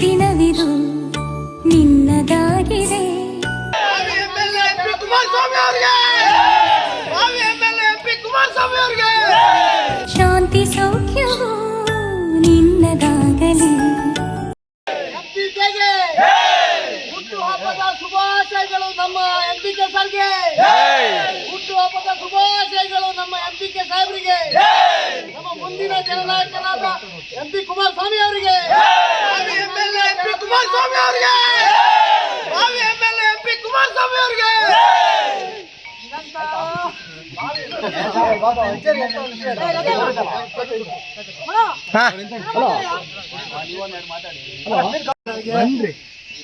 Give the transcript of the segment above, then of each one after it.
ಜನುಮದಿನವಿದು ನಿನ್ನದಾಗಿದೆ. ಶಾಂತಿ ಸೌಖ್ಯವು ನಿನ್ನದಾಗಲಿ. ಹಬ್ಬದ ಶುಭಾಶಯಗಳು ನಮ್ಮ ಎಂಪಿಕೆ ಸರ್ಗೆ. ಹುಟ್ಟು ಹಬ್ಬದ ಶುಭಾಶಯಗಳು ನಮ್ಮ ಎಂಪಿಕೆ ಸಾಹೇಬರಿಗೆ. ನಮ್ಮ ಮುಂದಿನ ಜನನಾಯಕನಾದ ಎಂಪಿ ಕುಮಾರಸ್ವಾಮಿ ಅವರಿಗೆ.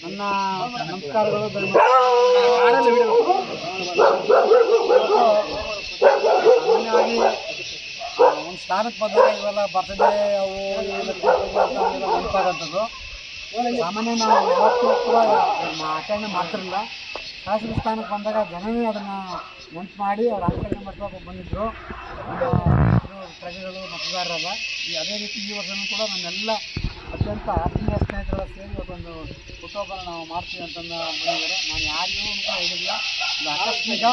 ನನ್ನ ನಮಸ್ಕಾರಗಳು ಒಂದು ಸ್ಥಾನಕ್ಕೆ ಬಂದಾಗ ಇವೆಲ್ಲ ಬರ್ತಡೇ ಅವು ಇವೆಲ್ಲ ನೆನಪಾಗಂಥದ್ದು ಸಾಮಾನ್ಯ ನಾವು ಯಾವತ್ತೂ ಕೂಡ ಆಚರಣೆ ಮಾಡ್ತಿರಲಿಲ್ಲ ಶಾಸಕ ಸ್ಥಾನಕ್ಕೆ ಬಂದಾಗ ಜನನೇ ಅದನ್ನು ನೆನಪು ಮಾಡಿ ಅವ್ರು ಆಚರಣೆ ಮಾಡುವಾಗ ಬಂದಿದ್ದರು ಪ್ರಜೆಗಳು, ಮತದಾರರಲ್ಲ, ಈ ಅದೇ ರೀತಿ ಈ ವರ್ಷನೂ ಕೂಡ ನನ್ನೆಲ್ಲ ಅತ್ಯಂತ ಆತ್ಮೀಯ ಸ್ನೇಹಿತರೆಲ್ಲ ಸೇರಿ ಒಂದು ಹುಟ್ಟುಹಬ್ಬನ ನಾವು ಮಾಡ್ತೀವಿ ಅಂತಂದು ಬಂದಿದ್ದಾರೆ ನಾನು ಯಾರಿಗೂ ಅಂತ ಹೇಳಿಲ್ಲ ಒಂದು ಆಕಸ್ಮಿಕ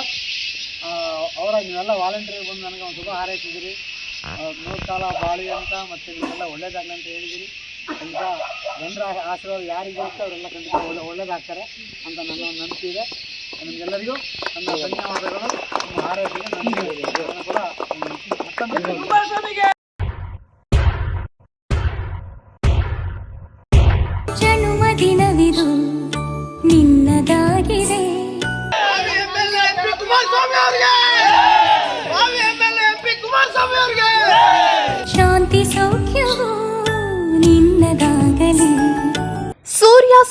ಅವರ ನೀವೆಲ್ಲ ವಾಲಂಟಿಯರ್ ಬಂದು ನನಗೆ ಒಂದು ಶುಭ ಹಾರೈಸಿದ್ದೀರಿ ಮೂರು ಕಾಲ ಬಾಳಿ ಅಂತ ಮತ್ತು ನೀವೆಲ್ಲ ಒಳ್ಳೇದಾಗಲಿ ಅಂತ ಹೇಳಿದಿರಿ. ಖಂಡಿತ ಜನರ ಆಶೀರ್ವಾದ ಯಾರಿಗೆ ಇರುತ್ತೆ ಅವರೆಲ್ಲ ಖಂಡಿತ ಒಳ್ಳೆ ಒಳ್ಳೇದಾಗ್ತಾರೆ ಅಂತ ನನ್ನ ಒಂದು ನಂಬಿಕೆ ಇದೆ. ನಿಮಗೆಲ್ಲರಿಗೂ ನನ್ನ ಧನ್ಯವಾದಗಳು. ನಮ್ಮ ಆರೋಗ್ಯ ನಂಬಿಕೆ ಇದೆ ಕೂಡ